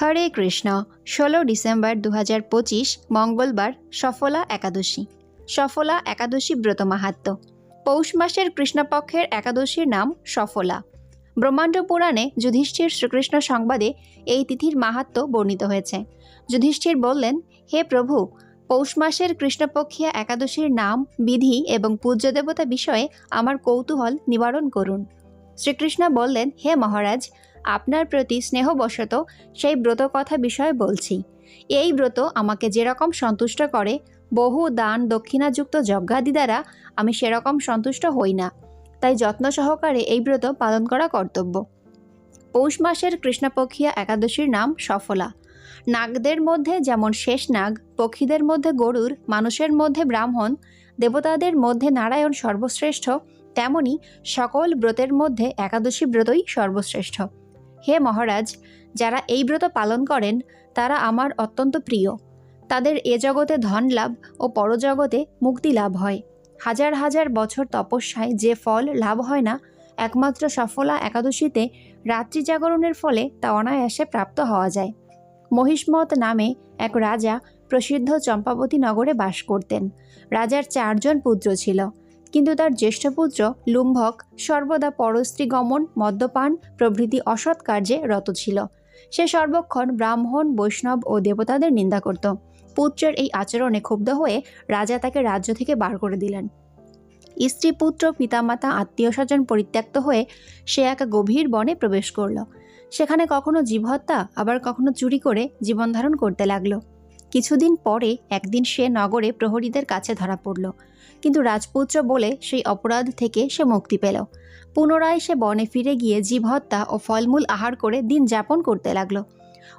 হরে কৃষ্ণ, ষোলো ডিসেম্বর দু পঁচিশ, মঙ্গলবার, সফলা একাদশী। সফলা একাদশী ব্রত মাহাত্ম পৌষ মাসের কৃষ্ণপক্ষের একাদশীর নাম সফলা। ব্রহ্মাণ্ড পুরাণে যুধিষ্ঠির শ্রীকৃষ্ণ সংবাদে এই তিথির মাহাত্ম বর্ণিত হয়েছে। যুধিষ্ঠির বললেন, হে প্রভু, পৌষ মাসের কৃষ্ণপক্ষীয় একাদশীর নাম, বিধি এবং পূজ্য দেবতা বিষয়ে আমার কৌতূহল নিবারণ করুন। শ্রীকৃষ্ণ বললেন, হে মহারাজ আপনার প্রতি স্নেহবশত সেই ব্রত কথা বিষয়ে বলছি। এই ব্রত আমাকে যেরকম সন্তুষ্ট করে, বহু দান দক্ষিণাযুক্ত যজ্ঞাদি দ্বারা আমি সেরকম সন্তুষ্ট হই না। তাই যত্ন সহকারে এই ব্রত পালন করা কর্তব্য। পৌষ মাসের কৃষ্ণপক্ষীয় একাদশীর নাম সফলা। নাগদের মধ্যে যেমন শেষ নাগ, পক্ষীদের মধ্যে গরুর, মানুষের মধ্যে ব্রাহ্মণ, দেবতাদের মধ্যে নারায়ণ সর্বশ্রেষ্ঠ, তেমনি সকল ব্রতের মধ্যে একাদশী ব্রতই সর্বশ্রেষ্ঠ। হে মহারাজ, যারা এই ব্রত পালন করেন, তারা আমার অত্যন্ত প্রিয়। তাদের এ জগতে ধন লাভ ও পরজগতে মুক্তি লাভ হয়। হাজার হাজার বছর তপস্যায় যে ফল লাভ হয় না, একমাত্র সফলা একাদশীতে রাত্রি জাগরণের ফলে তা অনায়াসে প্রাপ্ত হওয়া যায়। মহিষ্মত নামে এক রাজা প্রসিদ্ধ চম্পাবতী নগরে বাস করতেন। রাজার চারজন পুত্র ছিল। কিন্তু তার জ্যেষ্ঠ পুত্র লুম্ভক সর্বদা পরস্ত্রী গমন, মদ্যপান, প্রভৃতি অসৎ কার্যে রত ছিল। সে সর্বক্ষণ ব্রাহ্মণ, বৈষ্ণব ও দেবতাদের নিন্দা করত। পুত্রের এই আচরণে ক্ষুব্ধ হয়ে রাজা তাকে রাজ্য থেকে বার করে দিলেন। স্ত্রী, পুত্র, পিতামাতা, আত্মীয় স্বজন পরিত্যক্ত হয়ে সে এক গভীর বনে প্রবেশ করল। সেখানে কখনো জীবহত্যা, আবার কখনো চুরি করে জীবন ধারণ করতে লাগল। কিছুদিন পরে একদিন সে নগরে প্রহরীদের কাছে ধরা পড়ল। কিন্তু রাজপুত্র বলে সেই অপরাধ থেকে সে মুক্তি পেল। পুনরায় সে বনে ফিরে গিয়ে জীবহত্যা ও ফলমূল আহার করে দিন যাপন করতে লাগল।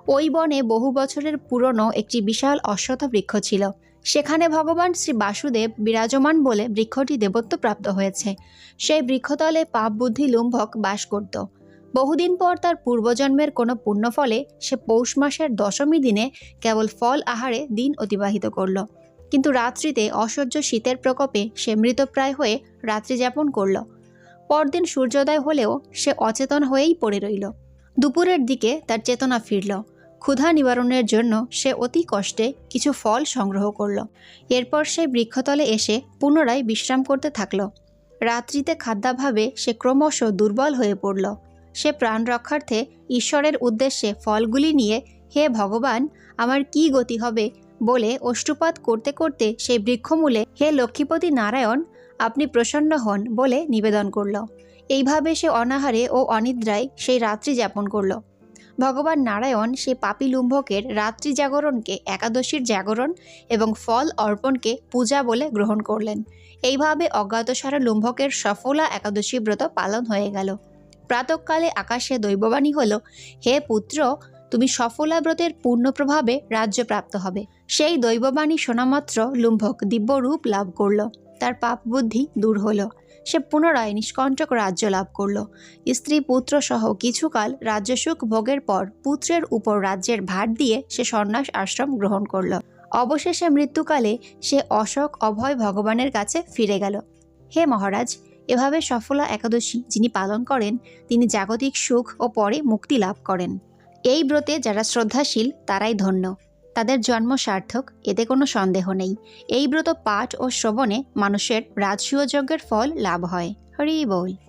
ওই বনে বহু বছরের পুরনো একটি বিশাল অশ্বত্থ বৃক্ষ ছিল। সেখানে ভগবান শ্রী বাসুদেব বিরাজমান বলে বৃক্ষটি দেবত্ব প্রাপ্ত হয়েছে। সেই বৃক্ষতলে পাপ বুদ্ধি লুম্ভক বাস করত। বহুদিন পর তার পূর্বজন্মের কোনো পুণ্যফলে সে পৌষ মাসের দশমী দিনে কেবল ফল আহারে দিন অতিবাহিত করল। কিন্তু রাত্রিতে অসহ্য শীতের প্রকোপে সে মৃতপ্রায় হয়ে রাত্রি যাপন করল। পরদিন সূর্যোদয় হলেও সে অচেতন হয়েই পড়ে রইল। দুপুরের দিকে তার চেতনা ফিরল। ক্ষুধা নিবারণের জন্য সে অতি কষ্টে কিছু ফল সংগ্রহ করল। এরপর সে বৃক্ষতলে এসে পুনরায় বিশ্রাম করতে থাকল। রাত্রিতে খাদ্যাভাবে সে ক্রমশ দুর্বল হয়ে পড়ল। সে প্রাণ রক্ষার্থে ঈশ্বরের উদ্দেশ্যে ফলগুলি নিয়ে, হে ভগবান, আমার কি গতি হবে? বলে অষ্টুপাত করতে করতে সেই বৃক্ষমূলে, হে লক্ষ্মীপতি নারায়ণ, আপনি প্রসন্ন হন বলে নিবেদন করল। এইভাবে সে অনাহারে ও অনিদ্রায় সেই রাত্রি যাপন করল। ভগবান নারায়ণ সে পাপি লুম্ভকের রাত্রি জাগরণকে, একাদশীর জাগরণ এবং ফল অর্পণকে পূজা বলে গ্রহণ করলেন। এইভাবে অজ্ঞাতসারা লুম্ভকের সফলা একাদশী ব্রত পালন হয়ে গেল। প্রাতকালে আকাশে দৈববাণী হল, হে পুত্র, তুমি সফলা ব্রতের পূর্ণ প্রভাবে রাজ্য প্রাপ্ত হবে। সেই দৈববাণী শোনামাত্র লুম্ভক দিব্য রূপ লাভ করল। তার পাপ বুদ্ধি দূর হলো। সে পুনরায় নিষ্কণ্টক রাজ্য লাভ করল। স্ত্রী পুত্র সহ কিছুকাল রাজ্যসুখ ভোগের পর পুত্রের উপর রাজ্যের ভার দিয়ে সে সন্ন্যাস আশ্রম গ্রহণ করল। অবশেষে মৃত্যুকালে সে অশোক অভয় ভগবানের কাছে ফিরে গেল। হে মহারাজ এভাবে সফলা একাদশী যিনি পালন করেন, তিনি জাগতিক সুখ ও পরে মুক্তি লাভ করেন। এই ব্রতে যারা শ্রদ্ধাশীল, তারাই ধন্য। তাদের জন্ম সার্থক, এতে কোনো সন্দেহ নেই। এই ব্রত পাঠ ও শ্রবণে মানুষের রাজসীয় যজ্ঞের ফল লাভ হয়। হরি বল।